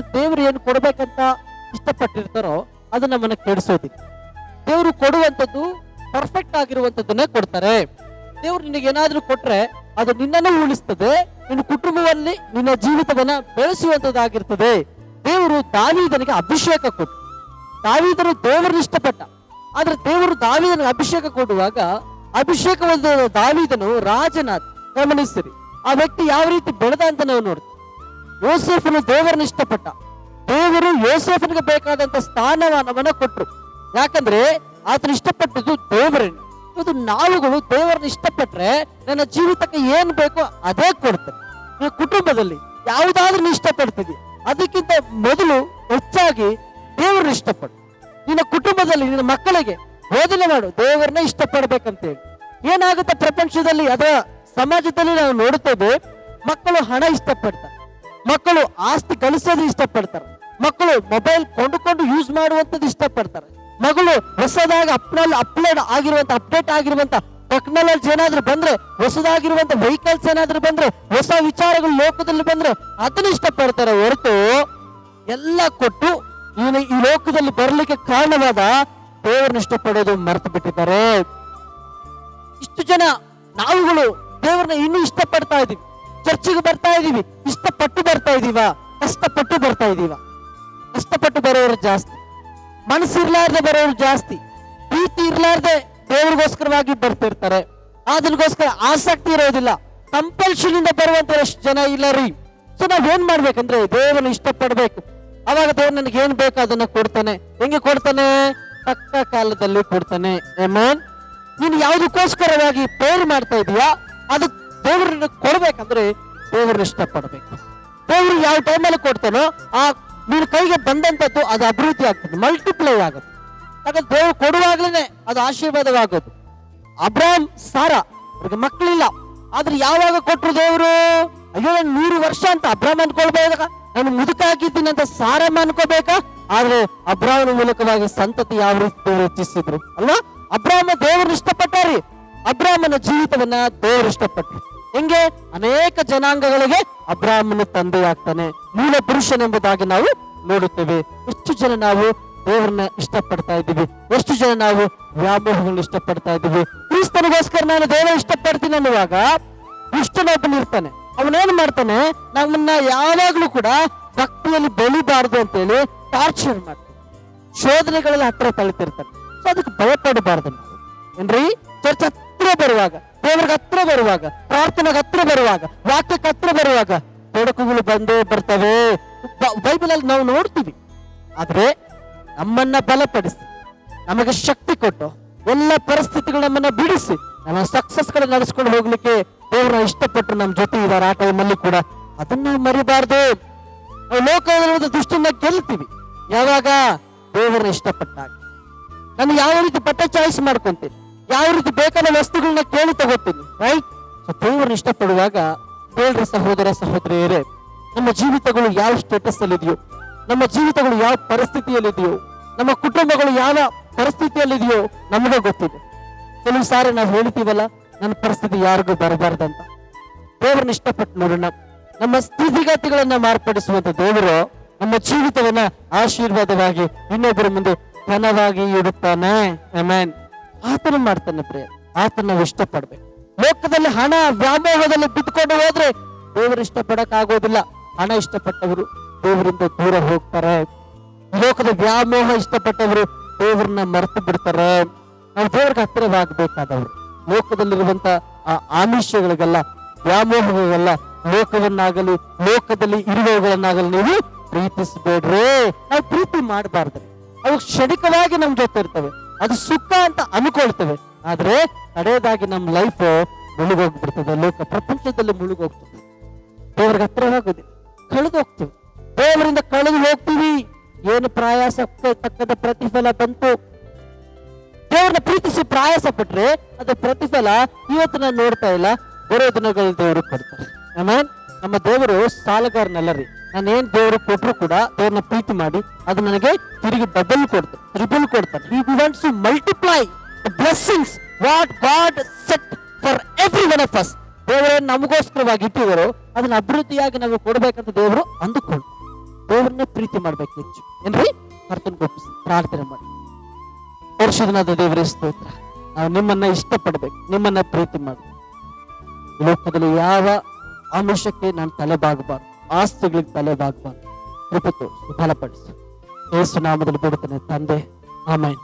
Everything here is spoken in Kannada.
ಆದ್ರೆ ದೇವರು ಏನು ಕೊಡ್ಬೇಕಂತ ಇಷ್ಟಪಟ್ಟಿರ್ತಾರೋ ಅದು ನಮ್ಮನ್ನ ಕೆಡಿಸೋದಿಲ್ಲ ದೇವರು ಕೊಡುವಂಥದ್ದು ಪರ್ಫೆಕ್ಟ್ ಆಗಿರುವಂಥದ್ದನ್ನೇ ಕೊಡ್ತಾರೆ. ದೇವ್ರು ನಿನಗೆ ಏನಾದ್ರೂ ಕೊಟ್ರೆ ಅದು ನಿನ್ನನ್ನು ಉಳಿಸ್ತದೆ, ನಿನ್ನ ಕುಟುಂಬದಲ್ಲಿ ನಿನ್ನ ಜೀವಿತವನ್ನ ಬೆಳೆಸುವಂತದ್ದಾಗಿರ್ತದೆ ದೇವರು ದಾವಿದನಿಗೆ ಅಭಿಷೇಕ ಕೊಟ್ಟು ದಾವಿದನು ದೇವರನ್ನ ಇಷ್ಟಪಟ್ಟ. ಆದ್ರೆ ದೇವರು ದಾವಿದನಿಗೆ ಅಭಿಷೇಕ ಕೊಡುವಾಗ ಅಭಿಷೇಕವಾದ ದಾವಿದನು ರಾಜನಾಥ್ ಗಮನಿಸಿರಿ ಆ ವ್ಯಕ್ತಿ ಯಾವ ರೀತಿ ಬೆಳೆದ ಅಂತ ನಾವು ನೋಡ್ತೀವಿ. ಯೋಸೇಫನು ದೇವರನ್ನ ಇಷ್ಟಪಟ್ಟ. ದೇವರು ಯೋಸೇಫನಿಗೆ ಬೇಕಾದಂತ ಸ್ಥಾನಮಾನವನ್ನ ಕೊಟ್ರು. ಯಾಕಂದ್ರೆ ಆತನ ಇಷ್ಟಪಟ್ಟಿದ್ದು ದೇವರನ್ನು ಇದು ನಾವುಗಳು ದೇವರನ್ನ ಇಷ್ಟಪಟ್ರೆ ನನ್ನ ಜೀವಿತಕ್ಕೆ ಏನ್ ಬೇಕೋ ಅದೇ ಕೊಡ್ತೇನೆ ನೀವು ಕುಟುಂಬದಲ್ಲಿ ಯಾವುದಾದ್ರೂ ಇಷ್ಟಪಡ್ತೀವಿ. ಅದಕ್ಕಿಂತ ಮೊದಲು ಹೆಚ್ಚಾಗಿ ದೇವರನ್ನ ಇಷ್ಟಪಡು. ನಿನ್ನ ಕುಟುಂಬದಲ್ಲಿ ನಿನ್ನ ಮಕ್ಕಳಿಗೆ ಬೋಧನೆ ಮಾಡು. ದೇವರನ್ನ ಇಷ್ಟಪಡ್ಬೇಕಂತೇಳಿ. ಏನಾಗುತ್ತೆ ಪ್ರಪಂಚದಲ್ಲಿ ಅದರ ಸಮಾಜದಲ್ಲಿ ನಾವು ನೋಡುತ್ತೇವೆ ಮಕ್ಕಳು ಹಣ ಇಷ್ಟಪಡ್ತಾರೆ. ಮಕ್ಕಳು ಆಸ್ತಿ ಗಳಿಸೋದು ಇಷ್ಟಪಡ್ತಾರೆ. ಮಕ್ಕಳು ಮೊಬೈಲ್ ಕೊಂಡುಕೊಂಡು ಯೂಸ್ ಮಾಡುವಂಥದ್ದು ಇಷ್ಟಪಡ್ತಾರೆ. ಮಗಳು ಹೊಸದಾಗಿ ಅಪ್ಲೋಡ್ ಅಪ್ಲೋಡ್ ಆಗಿರುವಂತ ಅಪ್ಡೇಟ್ ಆಗಿರುವಂತ ಟೆಕ್ನಾಲಜಿ ಏನಾದ್ರೂ ಬಂದ್ರೆ ಹೊಸದಾಗಿರುವಂತ ವೆಹಿಕಲ್ಸ್ ಏನಾದ್ರೂ ಬಂದ್ರೆ, ಹೊಸ ವಿಚಾರಗಳು ಲೋಕದಲ್ಲಿ ಬಂದ್ರೆ ಅದನ್ನ ಇಷ್ಟಪಡ್ತಾರೆ ಹೊರತು ಎಲ್ಲ ಕೊಟ್ಟು ಇವನು ಈ ಲೋಕದಲ್ಲಿ ಬರಲಿಕ್ಕೆ ಕಾರಣವಾದ ದೇವರನ್ನ ಇಷ್ಟಪಡೋದು ಮರೆತು ಬಿಟ್ಟಿದ್ದಾರೆ ಇಷ್ಟು ಜನ ನಾವುಗಳು ದೇವರನ್ನ ಇನ್ನೂ ಇಷ್ಟಪಡ್ತಾ ಇದೀವಿ ಚರ್ಚಿಗೆ ಬರ್ತಾ ಇದೀವಿ. ಇಷ್ಟಪಟ್ಟು ಬರ್ತಾ ಇದೀವ. ಕಷ್ಟಪಟ್ಟು ಬರ್ತಾ ಇದೀವ. ಕಷ್ಟಪಟ್ಟು ಬರೋರು ಜಾಸ್ತಿ. ಮನಸ್ಸಿರ್ಲಾರ್ದೆ ಬರೋರು ಜಾಸ್ತಿ. ಪ್ರೀತಿ ಇರ್ಲಾರ್ದೆ ದೇವ್ರಿಗೋಸ್ಕರವಾಗಿ ಬರ್ತಿರ್ತಾರೆ. ಅದ್ರಗೋಸ್ಕರ ಆಸಕ್ತಿ ಇರೋದಿಲ್ಲ. ಕಂಪಲ್ಷನ್ ಇಂದ ಬರುವಂತ ಎಷ್ಟು ಜನ ಇಲ್ಲ ರೀ. ಸೊ ನಾವ್ ಏನ್ ಮಾಡ್ಬೇಕಂದ್ರೆ ದೇವನ ಇಷ್ಟಪಡ್ಬೇಕು. ಅವಾಗ ದೇವ್ರು ನನಗೆ ಏನ್ ಬೇಕು ಅದನ್ನ ಕೊಡ್ತಾನೆ. ಹೆಂಗೆ ಕೊಡ್ತಾನೆ? ತಕ್ಕ ಕಾಲದಲ್ಲಿ ಕೊಡ್ತಾನೆ. ಏಮನ್ ನೀನು ಯಾವುದಕ್ಕೋಸ್ಕರವಾಗಿ ಪ್ರೇರ್ ಮಾಡ್ತಾ ಇದೀಯಾ? ಅದು ದೇವ್ರನ್ನ ಕೊಡ್ಬೇಕಂದ್ರೆ ದೇವ್ರನ್ನ ಇಷ್ಟಪಡ್ಬೇಕು. ದೇವ್ರು ಯಾವ ಟೈಮಲ್ಲಿ ಕೊಡ್ತಾನೋ ಆ ನಿನ್ನ ಕೈಗೆ ಬಂದಂತದ್ದು ಅದು ಅಭಿವೃದ್ಧಿ ಆಗ್ತದೆ ಮಲ್ಟಿಪ್ಲೈ ಆಗುತ್ತೆ. ಯಾಕಂದ್ರೆ ದೇವ್ರು ಕೊಡುವಾಗ್ಲೇನೆ ಅದು ಆಶೀರ್ವಾದವಾಗೋದು. ಅಬ್ರಾಮ್, ಸಾರ, ಅವ್ರಿಗೆ ಮಕ್ಕಳಿಲ್ಲ. ಆದ್ರೆ ಯಾವಾಗ ಕೊಟ್ರು ದೇವರು? ಅಯ್ಯೋ, ನಾನು ನೂರು ವರ್ಷ ಅಂತ ಅಬ್ರಾಮ್ ಅನ್ಕೊಳ್ಬೇಕಾ ನಾನು ಮುದುಕಾಗಿದ್ದೀನಿ ಅಂತ ಸಾರಮ್ಮ ಅನ್ಕೋಬೇಕಾ? ಆದ್ರೆ ಅಬ್ರಾಮನ ಮೂಲಕವಾಗಿ ಸಂತತಿ ಯಾವ ರೀತಿ ಹೆಚ್ಚಿಸಿದ್ರು ಅಲ್ವಾ? ಅಬ್ರಾಮ ದೇವರು ಇಷ್ಟಪಟ್ಟಾರಿ. ಅಬ್ರಾಮನ ಜೀವಿತವನ್ನ ದೇವರು ಇಷ್ಟಪಟ್ರು. ಹೆಂಗೆ ಅನೇಕ ಜನಾಂಗಗಳಿಗೆ ಅಬ್ರಾಹ್ಮನ ತಂದೆಯಾಗ್ತಾನೆ. ಮೂಲ ಪುರುಷನೆಂಬುದಾಗಿ ನಾವು ನೋಡುತ್ತೇವೆ. ಎಷ್ಟು ಜನ ನಾವು ದೇವರನ್ನ ಇಷ್ಟಪಡ್ತಾ ಇದ್ದೀವಿ? ಎಷ್ಟು ಜನ ನಾವು ವ್ಯಾಮೋಹಗಳನ್ನ ಇಷ್ಟಪಡ್ತಾ ಇದ್ದೀವಿ? ಕ್ರಿಸ್ತನಿಗೋಸ್ಕರ ನಾನು ದೇವರ ಇಷ್ಟಪಡ್ತೀನಿ ಅನ್ನುವಾಗ ದುಷ್ಟನೊಬ್ಬನು ಇರ್ತಾನೆ. ಅವನೇನ್ ಮಾಡ್ತಾನೆ? ನಮ್ಮನ್ನ ಯಾವಾಗ್ಲೂ ಕೂಡ ಭಕ್ತಿಯಲ್ಲಿ ಅಂತ ಹೇಳಿ ಟಾರ್ಚರ್ ಮಾಡ್ತಾನೆ. ಶೋಧನೆಗಳಲ್ಲಿ ಹತ್ರ ತಳಿತಿರ್ತಾನೆ. ಸೊ ಅದಕ್ಕೆ ಭಯಪಡಬಾರ್ದು ಏನ್ರಿ? ಚರ್ಚ್ ಹತ್ರ ಬರುವಾಗ ದೇವರಿಗೆ ಹತ್ರ ಬರುವಾಗ, ಪ್ರಾರ್ಥನೆಗೆ ಹತ್ರ ಬರುವಾಗ, ವಾಕ್ಯಕ್ಕೆ ಹತ್ರ ಬರುವಾಗ ತೊಡಕುಗಳು ಬಂದೇ ಬರ್ತವೆ. ಬೈಬಲ್ ಅಲ್ಲಿ ನಾವು ನೋಡ್ತೀವಿ. ಆದ್ರೆ ನಮ್ಮನ್ನ ಬಲಪಡಿಸಿ, ನಮಗೆ ಶಕ್ತಿ ಕೊಟ್ಟು, ಎಲ್ಲ ಪರಿಸ್ಥಿತಿಗಳು ನಮ್ಮನ್ನ ಬಿಡಿಸಿ, ನಮ್ಮ ಸಕ್ಸಸ್ ಕಡೆ ನಡೆಸ್ಕೊಂಡು ಹೋಗ್ಲಿಕ್ಕೆ ದೇವರ ಇಷ್ಟಪಟ್ಟು ನಮ್ಮ ಜೊತೆ ಇದ್ದಾರೆ ಆ ಟೈಮಲ್ಲಿ ಕೂಡ. ಅದನ್ನ ಮರಿಬಾರ್ದು. ನಾವು ಲೋಕದಲ್ಲಿರುವ ದುಷ್ಟನ್ನ ಗೆಲ್ತೀವಿ. ಯಾವಾಗ? ದೇವರ ಇಷ್ಟಪಟ್ಟಾಗ. ನಾನು ಯಾವ ರೀತಿ ಪಟ್ಟ ಚಾಯ್ಸ್ ಮಾಡ್ಕೊಂತೀನಿ? ಯಾವ ರೀತಿ ಬೇಕಾದ ವಸ್ತುಗಳನ್ನ ಕೇಳಿ ತಗೋತೀನಿ ರೈಟ್ ಸೊ ದೇವರನ್ನ ಇಷ್ಟಪಡುವಾಗ ದೇವರ ಸಹೋದರ ಸಹೋದರಿಯರೇ, ನಮ್ಮ ಜೀವಿತಗಳು ಯಾವ ಸ್ಟೇಟಸ್ ಅಲ್ಲಿ ಇದೆಯೋ ನಮ್ಮ ಜೀವಿತಗಳು ಯಾವ ಪರಿಸ್ಥಿತಿಯಲ್ಲಿದೆಯೋ, ನಮ್ಮ ಕುಟುಂಬಗಳು ಯಾವ ಪರಿಸ್ಥಿತಿಯಲ್ಲಿದೆಯೋ ನಮಗೆ ಗೊತ್ತಿದೆ. ಕೆಲವು ಸಾರಿ ನಾವು ಹೇಳ್ತೀವಲ್ಲ, ನನ್ನ ಪರಿಸ್ಥಿತಿ ಯಾರಿಗೂ ಬರಬಾರ್ದಂತ. ದೇವರನ್ನ ಇಷ್ಟಪಟ್ಟು ನೋಡೋಣ. ನಮ್ಮ ಸ್ಥಿತಿಗತಿಗಳನ್ನ ಮಾರ್ಪಡಿಸುವಂತ ದೇವರು ನಮ್ಮ ಜೀವಿತವನ್ನ ಆಶೀರ್ವಾದವಾಗಿ ಇನ್ನೊಬ್ಬರ ಮುಂದೆ ಘನವಾಗಿ ಇಡುತ್ತಾನೆ. ಆಮೆನ್ ಆತನ ಮಾಡ್ತಾನೆ ಪ್ರಿಯ ಆತನ ಇಷ್ಟ ಇಷ್ಟಪಡ್ಬೇಕು. ಲೋಕದಲ್ಲಿ ಹಣ, ವ್ಯಾಮೋಹದಲ್ಲಿ ಬಿದ್ದುಕೊಂಡು ಹೋದ್ರೆ ದೇವರು ಆಗೋದಿಲ್ಲ ಹಣ ಇಷ್ಟಪಟ್ಟವರು ದೇವರಿಂದ ದೂರ ಹೋಗ್ತಾರೆ. ಲೋಕದ ವ್ಯಾಮೋಹ ಇಷ್ಟಪಟ್ಟವರು ದೇವರನ್ನ ಮರೆತು ಬಿಡ್ತಾರೆ. ನಾವು ದೇವ್ರಿಗೆ ಹತ್ತಿರವಾಗಬೇಕಾದವರು. ಲೋಕದಲ್ಲಿರುವಂತ ಆ ಆಮಿಷಗಳಿಗೆಲ್ಲ, ವ್ಯಾಮೋಹಗಳಿಗೆಲ್ಲ ಲೋಕವನ್ನಾಗಲಿ, ಲೋಕದಲ್ಲಿ ಇರುವವುಗಳನ್ನಾಗಲಿ ನೀವು ಪ್ರೀತಿಸಬೇಡ್ರಿ. ನಾವು ಪ್ರೀತಿ ಮಾಡಬಾರ್ದ್ರಿ. ಅವು ಕ್ಷಣಿಕವಾಗಿ ನಮ್ಮ ಜೊತೆ ಇರ್ತವೆ. ಅದು ಸುಖ ಅಂತ ಅನ್ಕೊಳ್ತೇವೆ. ಆದ್ರೆ ಕಡೆಯದಾಗಿ ನಮ್ಮ ಲೈಫ್ ಮುಳುಗೋಗ್ಬಿಡ್ತದೆ, ಲೋಕ ಪ್ರಪಂಚದಲ್ಲಿ ಮುಳುಗೋಗ್ತದೆ. ಹತ್ರ ಹತ್ತಿರವಾಗೋದಿಲ್ಲ ಕಳೆದು ಹೋಗ್ತೀವಿ ದೇವರಿಂದ ಕಳೆದು ಹೋಗ್ತೀವಿ. ಏನು ಪ್ರಾಯಾಸಕ್ಕೆ ತಕ್ಕದ ಪ್ರತಿಫಲ ಬಂತು. ದೇವ್ರನ್ನ ಪ್ರೀತಿಸಿ ಪ್ರಯಾಸ ಪಟ್ರೆ ಅದು ಪ್ರತಿಫಲ ಇವತ್ತು ನಾನು ನೋಡ್ತಾ ಇಲ್ಲ, ಬರೋ ದಿನಗಳು ದೇವರು ಕೊಡ್ತಾರೆ. ನಮ್ಮ ದೇವರು ಸಾಲಗಾರನಲ್ಲ ರೀ. ನಾನೇನ್ ದೇವರು ಕೊಟ್ಟರು ಕೂಡ ದೇವ್ರನ್ನ ಪ್ರೀತಿ ಮಾಡಿ ಅದು ನನಗೆ ತಿರುಗಿ ಡಬಲ್ ಕೊಡ್ತಾರೆ ಟ್ರಿಬಲ್ ಕೊಡ್ತಾರೆ ಈ wants to multiply blessings what God set for every one of us ದೇವರೇ, ನಮಗೋಸ್ಕರವಾಗಿ ಇಟ್ಟಿವರು ಅದನ್ನ ಅಭಿವೃದ್ಧಿಯಾಗಿ ನಾವು ಕೊಡಬೇಕಂತ ದೇವರು ಅಂದುಕೊಂಡು ದೇವರನ್ನೇ ಪ್ರೀತಿ ಮಾಡ್ಬೇಕು ಹೆಚ್ಚು. ಏನ್ರಿ? ಕರ್ತನ್ ಗೊಪ್ಪಿಸಿ ಪ್ರಾರ್ಥನೆ ಮಾಡಿ. ಪರಿಶುದ್ಧನಾದ ದೇವರೇ, ಸ್ತೋತ್ರ. ನಾವು ನಿಮ್ಮನ್ನ ಇಷ್ಟಪಡ್ಬೇಕು, ನಿಮ್ಮನ್ನ ಪ್ರೀತಿ ಮಾಡಿ. ಲೋಕದಲ್ಲಿ ಯಾವ ಆಮಿಷಕ್ಕೆ ನಾನು ತಲೆಬಾಗಬಾರ್ದು ಆಸ್ತಿಗಳಿಗೆ ತಲೆ ಬಾಗ್ಬಾರ್ದು ಕೃಪತು ಬಲಪಡಿಸು ಏಸು ನಾಮದಲ್ಲಿ ಬಿಡುತ್ತಾನೆ ತಂದೆ ಆಮೇಲೆ